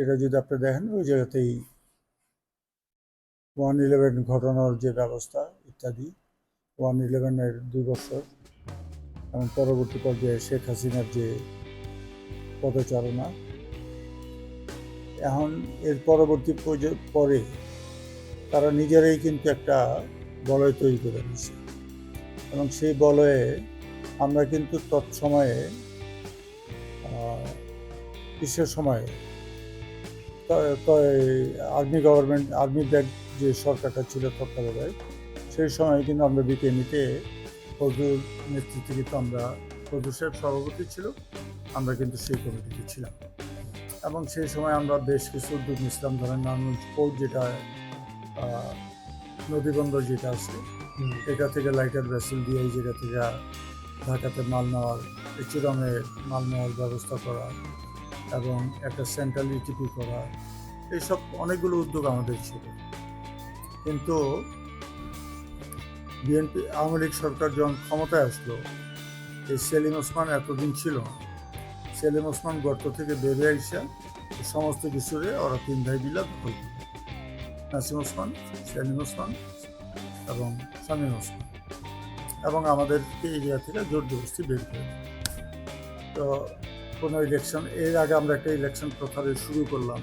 সেটা যদি আপনি দেখেন, ওই জায়গাতেই ওয়ান ইলেভেন ঘটনার যে ব্যবস্থা ইত্যাদি ওয়ান ইলেভেনের দুই বছর এবং পরবর্তী পর্যায়ে শেখ হাসিনার যে পদচারণা, এখন এর পরবর্তী পরে তারা নিজেরাই কিন্তু একটা বলয় তৈরি করে নিয়েছে। এবং সেই বলয়ে আমরা কিন্তু তৎসময়ে কিসের সময়ে আর্মি গভর্নমেন্ট আর্মি ব্যাগ যে সরকারটা ছিল তত্ত্বাবধায়ক সেই সময় কিন্তু আমরা বিকেএমিতে ফজলুর নেতৃত্বে কিন্তু আমরা ফজলুর সাহেব সভাপতি ছিল আমরা কিন্তু সেই কমিটিতে ছিলাম। এবং সেই সময় আমরা বেশ কিছু উদ্যোগ নিয়েছিলাম ধরেন নানুজ পোর্ট যেটা নদীবন্দর যেটা আছে এটা থেকে লাইটার ভেসেল দিয়ে এই জায়গা থেকে ঢাকাতে মাল নেওয়ার চিরঙে মাল নেওয়ার ব্যবস্থা করা এবং একটা সেন্ট্রাল ইটিপি করা, এইসব অনেকগুলো উদ্যোগ আমাদের ছিল। কিন্তু বিএনপি, আওয়ামী লীগ সরকার যখন ক্ষমতায় আসলো, এই সেলিম ওসমান এতদিন ছিল সেলিম ওসমান গর্ত থেকে বেরিয়ে আইসা সমস্ত কিছুরে ওরা তিন ভাই মিলা দখল নাসিম ওসমান, সেলিম ওসমান এবং সামিম ওসমান এবং আমাদেরকে এই থেকে জোর জবরদস্তি বের করে তো কোনো ইলেকশন এর আগে আমরা একটা ইলেকশন প্রচারে শুরু করলাম।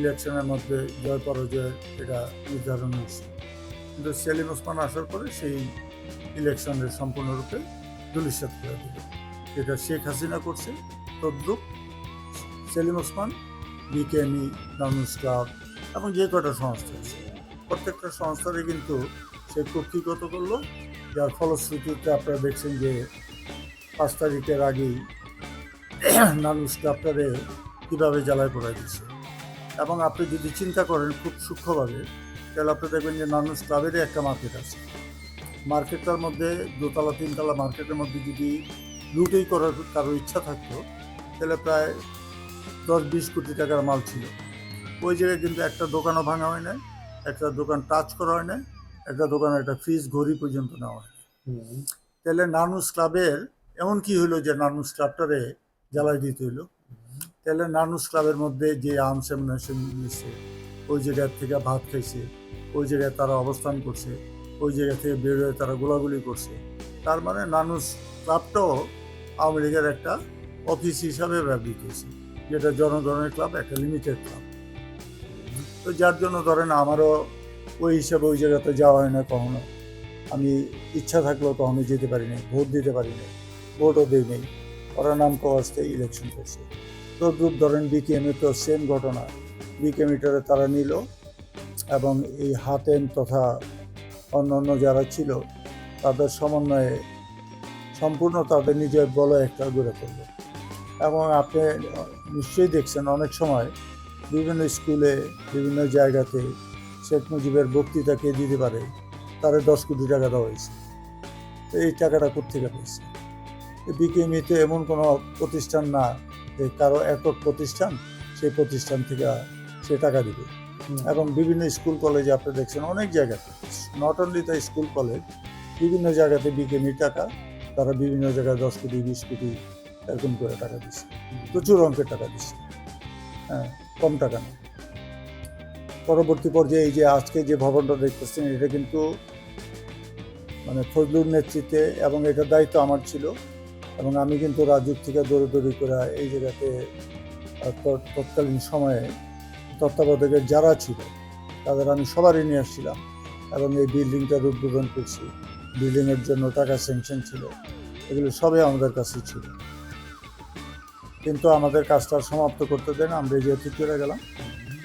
ইলেকশনের মধ্যে জয় পরাজয়, এটা নির্ধারণ হয়েছে। কিন্তু সেলিম ওসমান আসার পরে সেই ইলেকশনের সম্পূর্ণরূপে দুলিশাত করে দিল। এটা শেখ হাসিনা করছে, তদ্রুপ, সেলিম ওসমান, বিকেএমই নানুস ক্লাব এবং যে কটা সংস্থা আছে। প্রত্যেকটা সংস্থারই কিন্তু সে কক্ষিগত করল, যার ফলশ্রুতিতে আপনারা দেখছেন যে পাঁচ তারিখের আগেই নানুস ক্লাবটারে কীভাবে জ্বালায় পড়াই দিচ্ছে। এবং আপনি যদি চিন্তা করেন খুব সূক্ষ্মভাবে তাহলে আপনি দেখবেন যে নানুস ক্লাবেরই একটা মার্কেট আছে। মার্কেটটার মধ্যে দোতলা তিনতলা মার্কেটের মধ্যে যদি লুটেই করার কারও ইচ্ছা থাকতো তাহলে প্রায় দশ বিশ কোটি টাকার মাল ছিল। ওই জায়গায় কিন্তু একটা দোকানও ভাঙা হয় না একটা দোকান টাচ করা হয় না একটা দোকানে একটা ফ্রিজ ঘড়ি পর্যন্ত নেওয়া হয় তাহলে নানুস ক্লাবের এমন কি হলো যে নানুস ক্লাবটারে জ্বালাই দিতে হইল। তাহলে নানুস ক্লাবের মধ্যে যে আর্মস এমুনেশন নিয়েছে ওই জায়গা থেকে ভাত খাইছে। ওই জায়গায় তারা অবস্থান করছে। ওই জায়গা থেকে বের হয়ে তারা গোলাগুলি করছে। তার মানে নানুস ক্লাবটাও আওয়ামী লীগের একটা অফিস হিসাবে ব্যবহৃত হয়েছে, যেটা জনগণের ক্লাব, একটা লিমিটেড ক্লাব। তো যার জন্য ধরেন আমারও ওই হিসাবে ওই জায়গাতে যাওয়া হয় না কখনো। আমি ইচ্ছা থাকলেও কখনো যেতে পারি না ভোট দিতে পারি নাই, ভোটও দিই নেই। ওরা নাম কওয়াজতে ইলেকশন করছে। তদ্রুপ ধরেন বিকেএমে তো সেম ঘটনা। বিকেএমিটারে তারা নিল এবং এই হাতেম তথা অন্য অন্য যারা ছিল, তাদের সমন্বয়ে সম্পূর্ণ তাদের নিজের বলে একটা গড়ে তুলল। এবং আপনি নিশ্চয়ই দেখছেন অনেক সময় বিভিন্ন স্কুলে, বিভিন্ন জায়গাতে শেখ মুজিবের বক্তৃতা কে দিতে পারে, তারা দশ কোটি টাকা দেওয়া হয়েছে। এই টাকাটা কোথেকে পেয়েছে? বিকেএমিতে এমন কোনো প্রতিষ্ঠান না যে কারও একক প্রতিষ্ঠান সেই প্রতিষ্ঠান থেকে সে টাকা দিবে। এবং বিভিন্ন স্কুল কলেজে আপনি দেখছেন অনেক জায়গাতে not only the school college বিভিন্ন জায়গাতে বিকেএমি টাকা তারা বিভিন্ন জায়গায় দশ কোটি বিশ কোটি এরকম করে টাকা দিচ্ছে। প্রচুর অঙ্কের টাকা দিচ্ছে। হ্যাঁ কম টাকা না। পরবর্তী পর্যায়ে এই যে আজকে যে ভবনটা দেখতেছেন এটা কিন্তু মানে ফজলুর নেতৃত্বে এবং এটার দায়িত্ব আমার ছিল। এবং আমি কিন্তু রাজুক থেকে দৌড়ি করে এই জায়গাতে তৎকালীন সময়ে তত্ত্বাবধায়কের যারা ছিল তাদের আমি সবারই নিয়ে আসছিলাম এবং এই বিল্ডিংটার উদ্বোধন করছি। বিল্ডিংয়ের জন্য টাকা স্যাংশন ছিল এগুলো সবই আমাদের কাছে ছিল। কিন্তু আমাদের কাজটা সমাপ্ত করতে দেন আমরা এই যেহেতু চলে গেলাম।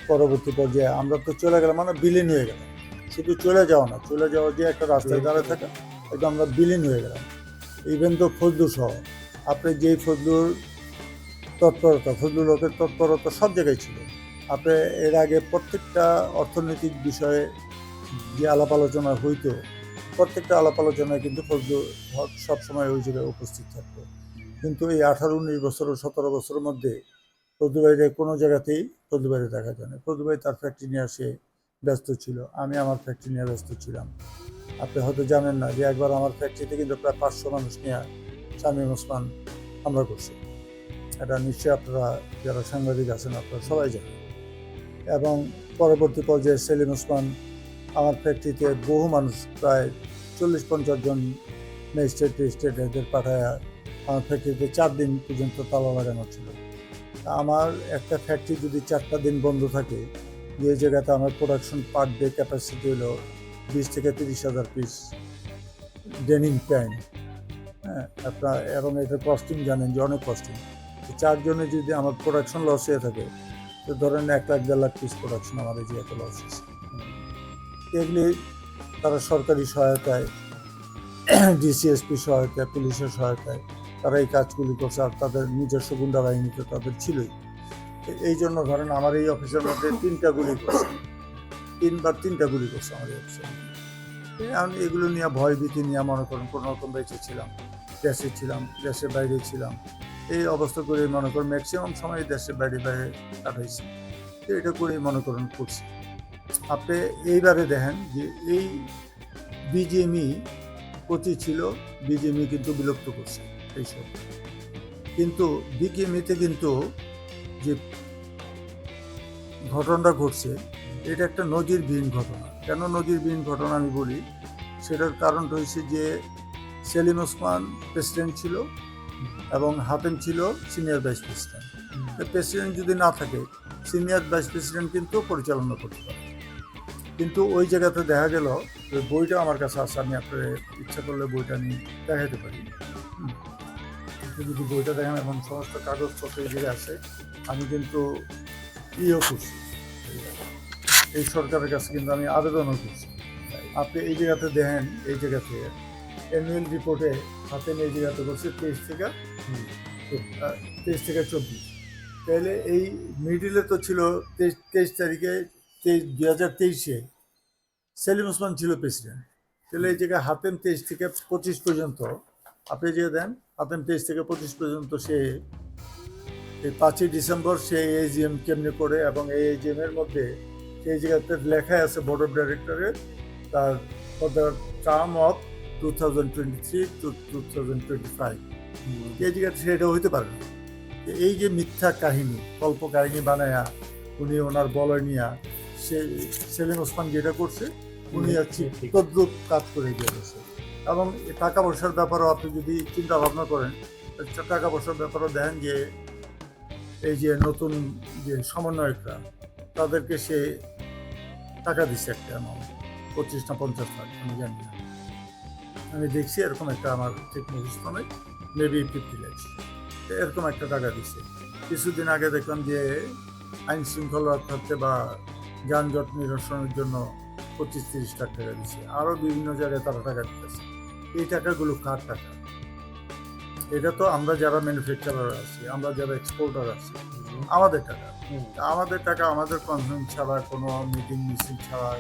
পরবর্তী পর্যায়ে আমরা তো চলে গেলাম মানে বিলীন হয়ে গেলাম। শুধু চলে যাওয়া না চলে যাওয়া যে একটা রাস্তায় দাঁড়িয়ে থাকা এটা আমরা বিলীন হয়ে গেলাম। ইভেন তো ফজলু সহ, আপনি যেই ফজলুর তৎপরতা, ফজলু লোকের তৎপরতা সব জায়গায় ছিল, আপনি এর আগে প্রত্যেকটা অর্থনৈতিক বিষয়ে যে আলাপ আলোচনা হইতো, প্রত্যেকটা আলাপ আলোচনায় কিন্তু ফজলু হক সবসময় ওই জায়গায় উপস্থিত থাকতো। কিন্তু এই আঠারো, উনিশ বছর ও সতেরো বছরের মধ্যে ফজলুবাইরে কোনো জায়গাতেই ফজলুবাইরে দেখা যায় না। ফজলুবাই তার ফ্যাক্টরি নিয়ে আসে ব্যস্ত ছিল, আমি আমার ফ্যাক্টরি নিয়ে ব্যস্ত ছিলাম। আপনি হয়তো জানেন না যে একবার আমার ফ্যাক্টরিতে কিন্তু প্রায় পাঁচশো মানুষ নিয়ে শামীম ওসমান হামলা করছে। এটা নিশ্চয়ই আপনারা যারা সাংবাদিক আছেন আপনারা সবাই জানেন। এবং পরবর্তী পর্যায়ে সেলিম ওসমান আমার ফ্যাক্টরিতে বহু মানুষ, প্রায় চল্লিশ পঞ্চাশ জন ম্যাজিস্ট্রেট টেজিস্ট্রেট এদের পাঠায় আমার ফ্যাক্টরিতে চার দিন পর্যন্ত তালা লাগানো ছিল। আমার একটা ফ্যাক্টরি যদি চারটা দিন বন্ধ থাকে, যে জায়গাতে আমার প্রোডাকশন পার ডে ক্যাপাসিটি হলো বিশ থেকে তিরিশ হাজার পিস ডেনিং প্যান্ট হ্যাঁ আপনার, এবং এটা কস্টিং জানেন যে অনেক কস্টিং চারজনে যদি আমার প্রোডাকশন লস হয়ে থাকে, তো ধরেন এক লাখ, দেড় লাখ পিস প্রোডাকশন আমার এই যে এত লস হয়েছে। এগুলি তারা সরকারি সহায়তায় ডিসিএসপি সহায়তায়, পুলিশের সহায়তায় তারা এই কাজগুলি করছে, আর তাদের নিজস্ব গুন্ডা বাহিনী তো তাদের ছিলই। এই জন্য ধরেন আমার এই অফিসের মধ্যে তিনটা গুলি করছে। তিনবার তিনটা গুলি করছে মধ্যে। এই আমি এগুলো নিয়ে ভয় ভীতি নিয়ে মনে করেন, কোনো রকম বেঁচে ছিলাম, দেশে ছিলাম, দেশের বাইরে ছিলাম। এই অবস্থা করে মনে করেন ম্যাক্সিমাম সময় দেশের বাইরে বাইরে কাটাইছি। তো এটা করে মনে করেন করছি। আপনি এইবারে দেখেন যে এই বিজেএমই প্রতি ছিল বিজেএমই কিন্তু বিলুপ্ত করছে এইসব। কিন্তু বিকেএমইতে কিন্তু যে ঘটনাটা ঘটছে এটা একটা নজিরবিহীন ঘটনা। কেন নজিরবিহীন ঘটনা আমি বলি? সেটার কারণটা হয়েছে যে সেলিম ওসমান প্রেসিডেন্ট ছিল এবং হাতেম ছিল সিনিয়র ভাইস প্রেসিডেন্ট। প্রেসিডেন্ট যদি না থাকে সিনিয়র ভাইস প্রেসিডেন্ট কিন্তু পরিচালনা করতে পারে। কিন্তু ওই জায়গাতে দেখা গেল যে বইটা আমার কাছে আছে আমি আপনার ইচ্ছা করলে বইটা আমি দেখাতে পারি। যদি বইটা দেখেন এবং সমস্ত কাগজপত্র এই জায়গায় আছে আমি কিন্তু ইয়েও করছি। এই সরকারের কাছে কিন্তু আমি আবেদনও করছি। আপনি এই জায়গাতে দেখেন এই জায়গাতে অ্যানুয়াল রিপোর্টে হাতে এই জায়গাতে করছে তেইশ থেকে তেইশ থেকে চব্বিশ। তাহলে এই মিডিলে তো ছিল তেইশ তেইশ তারিখে তেইশ দুই হাজার তেইশে সেলিম ওসমান ছিল প্রেসিডেন্ট তাহলে এই জায়গায় হাতেম তেইশ থেকে পঁচিশ পর্যন্ত আপনি যে দেন হাতেম তেইশ থেকে পঁচিশ পর্যন্ত সে পাঁচই ডিসেম্বর সে এজিএম কেমনি করে এবং এই এজিএম এর মধ্যে সেই জায়গাতে লেখা আছে বোর্ড অফ ডাইরেক্টরের তার for the term of two thousand twenty three to two thousand twenty five এই জায়গাতে সেটা হইতে পারে না। এই যে মিথ্যা কাহিনী কল্প কাহিনী বানায়া উনি ওনার বলয় নিয়া সে সেলিম ওসমান যেটা করছে উনি ঠিক। তদ্রুপ কাজ করে দিয়ে গেছে। এবং টাকা পয়সার ব্যাপারেও আপনি যদি চিন্তা ভাবনা করেন টাকা পয়সার ব্যাপারেও দেখেন যে এই যে নতুন যে সমন্বয়করা তাদেরকে সে টাকা দিচ্ছে একটা অ্যামাউন্ট পঁচিশ না পঞ্চাশ লাখ, আমি জানি না। আমি দেখছি এরকম একটা আমার ঠিক মুখস্থ নেই মেবি ফিফটি ল্যাক্স এরকম একটা টাকা দিচ্ছে কিছুদিন আগে দেখলাম যে আইন শৃঙ্খলা রক্ষার্থে বা যানজট নিরসনের জন্য পঁচিশ তিরিশ লাখ টাকা দিচ্ছে আরও বিভিন্ন জায়গায় তারা টাকা দিতেছে। এই টাকাগুলো কার টাকা? এটা তো আমরা যারা ম্যানুফ্যাকচারার আছি, আমরা যারা এক্সপোর্টার আছি, আমাদের টাকা। আমাদের টাকা আমাদের কনফারেন্স ছাড়া, কোনো মিটিং মিছিল ছাড়া,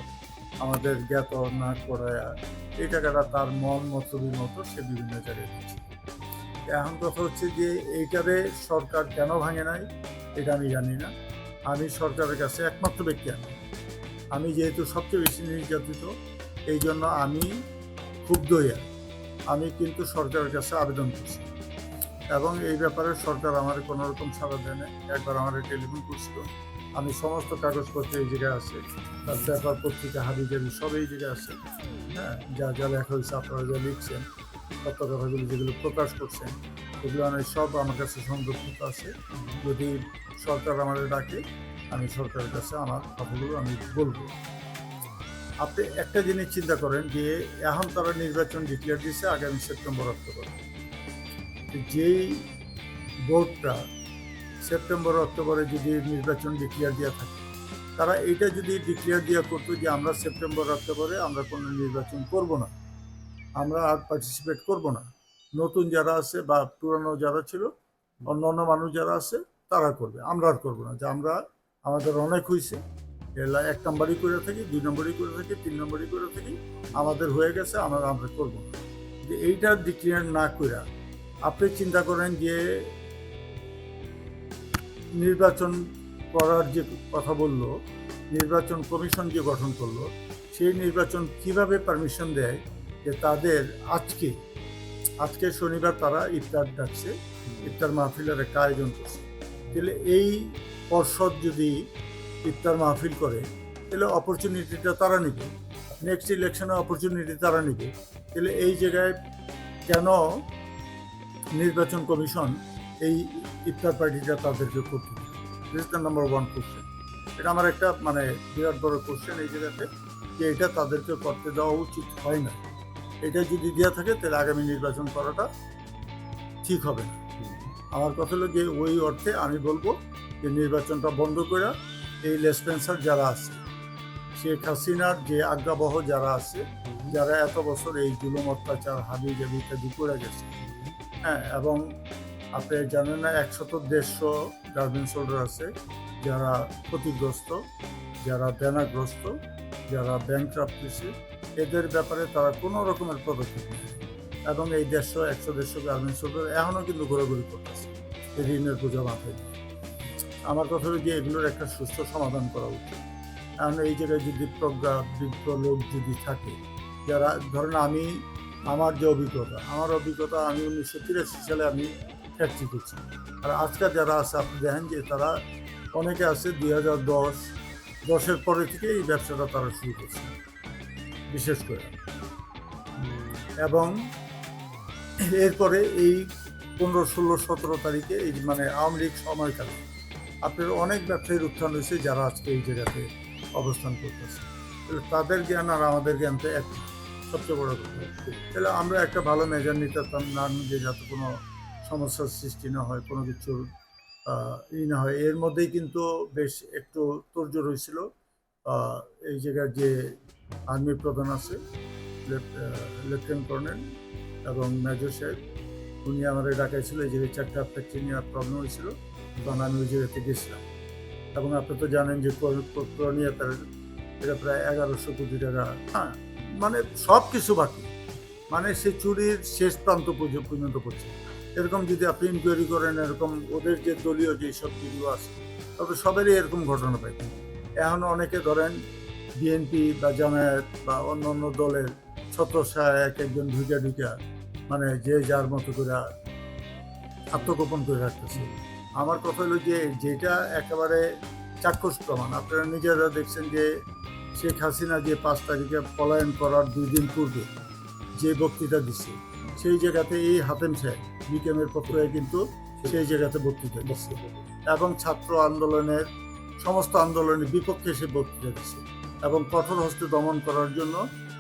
আমাদের জ্ঞাত না করে, এই টাকাটা তার মন মতবির মতো সে বিভিন্ন জায়গায় দিচ্ছে। এখন কথা হচ্ছে যে, এইটারে সরকার কেন ভাঙে নাই, এটা আমি জানি না। আমি সরকারের কাছে একমাত্র ব্যক্তি আমি। আমি যেহেতু সবচেয়ে বেশি নির্যাতিত এই জন্য আমি ক্ষুব্ধ আমি কিন্তু সরকারের কাছে আবেদন করছি। এবং এই ব্যাপারে সরকার আমার কোনো রকম সাড়া দেয় না একবার আমার টেলিফোন করছিল। আমি সমস্ত কাগজপত্র এই জায়গায় আছে। তার পেপার পত্রিকা হাবিজাবি সব এই জায়গায় আছে। হ্যাঁ যা যা লেখা হয়েছে আপনারা যা লিখছেন সত্য কথাগুলো যেগুলো প্রকাশ করছেন, এগুলো আমি সব আমার কাছে সংরক্ষিত আছে। যদি সরকার আমাদের ডাকে, আমি সরকারের কাছে আমার কথাগুলো আমি বলব। আপনি একটা জিনিস চিন্তা করেন যে, এখন তারা নির্বাচন ডিক্লেয়ার দিয়েছে, আগামী সেপ্টেম্বর, অক্টোবর। যেই বোর্ডটা সেপ্টেম্বর, অক্টোবরে যদি নির্বাচন ডিক্লেয়ার দেওয়া থাকে, তারা এইটা যদি ডিক্লেয়ার দেওয়া করতো যে আমরা সেপ্টেম্বর, অক্টোবরে আমরা কোনো নির্বাচন করব না, আমরা আর পার্টিসিপেট করব না। নতুন যারা আছে বা পুরনো যারা ছিল অন্য অন্য মানুষ যারা আছে, তারা করবে, আমরা আর করব না। যে আমরা, আমাদের অনেক হয়েছে এলা এক নম্বরই করে থাকি, দুই নম্বরই করে থাকি, তিন নম্বরই করে থাকি, আমাদের হয়ে গেছে, আমরা আমরা করব না। যে এইটা ডিক্লেয়ার না করে আপনি চিন্তা করেন যে নির্বাচন করার যে কথা বলল, নির্বাচন কমিশন যে গঠন করল, সেই নির্বাচন কীভাবে পারমিশন দেয় যে তাদের আজকে আজকে শনিবার তারা ইফতার ডাকছে, ইফতার মাহফিলের একটা আয়োজন করছে। তাহলে এই পর্ষদ যদি ইফতার মাহফিল করে, তাহলে অপরচুনিটিটা তারা নিবে। নেক্সট ইলেকশনে অপরচুনিটি তারা নিবে। তাহলে এই জায়গায় কেন নির্বাচন কমিশন এই ইফতার পার্টিটা তাদেরকে করতে this the number one question এটা আমার একটা মানে বিরাট বড় কোশ্চেন এই জায়গাতে যে এটা তাদেরকে করতে দেওয়া উচিত হয় না। এটা যদি দেওয়া থাকে, তাহলে আগামী নির্বাচন করাটা ঠিক হবে না। আমার কথা হলো যে ওই অর্থে আমি বলব যে নির্বাচনটা বন্ধ করে এই লেসপেন্সার যারা আছে, শেখ হাসিনার যে আজ্ঞাবহ যারা আছে, যারা এত বছর এই জুলুম, অত্যাচার হাবি জাবি ইত্যাদি করে গেছে হ্যাঁ এবং আপনি জানেন না, একশত দেড়শো গার্মেন্টস হোল্ডার আছে যারা ক্ষতিগ্রস্ত, যারা দেনাগ্রস্ত, যারা ব্যাংক রাখতেছে এদের ব্যাপারে তারা কোনো রকমের পদক্ষেপ নেয় এবং এই দেড়শো, একশো, দেড়শো গার্মেন্টস হোল্ডার এখনও কিন্তু ঘোরাঘুরি করতেছে, এই ঋণের বোঝা মাথায় আমার কথা হলো যে এগুলোর একটা সুস্থ সমাধান করা উচিত। কারণ এই জায়গায় যদি প্রজ্ঞা, বিজ্ঞ লোক যদি থাকে, যারা, ধরেন আমি আমার যে অভিজ্ঞতা, আমার অভিজ্ঞতা আমি উনিশশো তিরাশি সালে আমি ফ্যাক্টরি করছি আর আজকাল যারা আছে আপনি দেখেন যে তারা অনেকে আছে দুই হাজার দশ, দশের পরে থেকে এই ব্যবসাটা তারা শুরু করছে, বিশেষ করে এবং এরপরে এই পনেরো, ষোলো, সতেরো তারিখে এই মানে আওয়ামী লীগ সময়কালে আপনার অনেক ব্যবসায়ীর উত্থান হয়েছে যারা আজকে এই জায়গাতে অবস্থান করতেছে তাদের জ্ঞান আর আমাদের জ্ঞান তো এক। সবচেয়ে বড় কথা। তাহলে আমরা একটা ভালো মেজার নিতে পারতাম, না যে যাতে কোনো সমস্যার সৃষ্টি না হয়, কোনো কিছুর ই না হয়। এর মধ্যেই কিন্তু বেশ একটু তোরজোর হয়েছিল। এই জায়গার যে আর্মি প্রধান আছে লেফটেন্যান্ট কর্নেল এবং মেজর সাহেব, উনি আমার ডাকাইছিল এই জায়গায় চারটা ফ্যাক্টরি নেওয়ার প্রবলেম হয়েছিল, তখন আমি ওই জায়গাতে গেছিলাম। এবং আপনি তো জানেন যে করণীয় তার, এটা প্রায় এগারোশো কোটি টাকা হ্যাঁ মানে সব কিছু বাকি। মানে সে চুরির শেষ প্রান্ত পর্যন্ত পড়ছে এরকম যদি আপনি ইনকোয়ারি করেন, এরকম ওদের যে দলীয় যে সব কিছুগুলো আছে, তবে সবেরই এরকম ঘটনা পাইতেন এখন অনেকে ধরেন বিএনপি বা জামায়াত বা অন্য অন্য দলের ছত্রছায় এক একজন ঢুকে ঢুকে মানে যে যার মতো করে আত্মগোপন করে রাখতেছে। আমার কথা হলো যে, যেটা একেবারে চাক্ষুষ প্রমাণ। আপনারা নিজেরা দেখছেন যে শেখ হাসিনা যে পাঁচ তারিখে পলায়ন করার দুই দিন পূর্বে যে বক্তৃতা দিচ্ছে, সেই জায়গাতে এই হাতেম সাহেব বিকেমের পক্ষে কিন্তু সেই জায়গাতে বক্তৃতা দিচ্ছে এবং ছাত্র আন্দোলনের, সমস্ত আন্দোলনের বিপক্ষে সে বক্তৃতা দিচ্ছে এবং কঠোর হস্তে দমন করার জন্য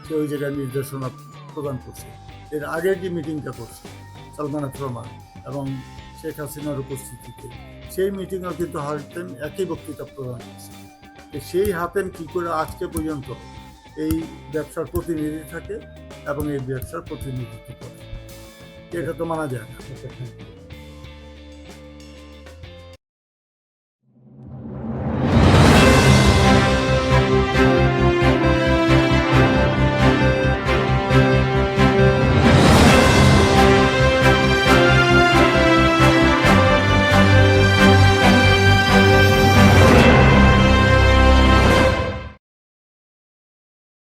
সে ওই জায়গায় নির্দেশনা প্রদান করছে। এর আগের যে মিটিংটা করছে সালমান রহমান এবং শেখ হাসিনার উপস্থিতিতে, সেই মিটিংয়েও কিন্তু হাতেম একই বক্তৃতা প্রদান করছে। সেই হাতেন কি করে আজকে পর্যন্ত এই ব্যবসার প্রতিনিধি থাকে এবং এই ব্যবসার প্রতিনিধিত্ব করে। এটা তো মানা যায় না।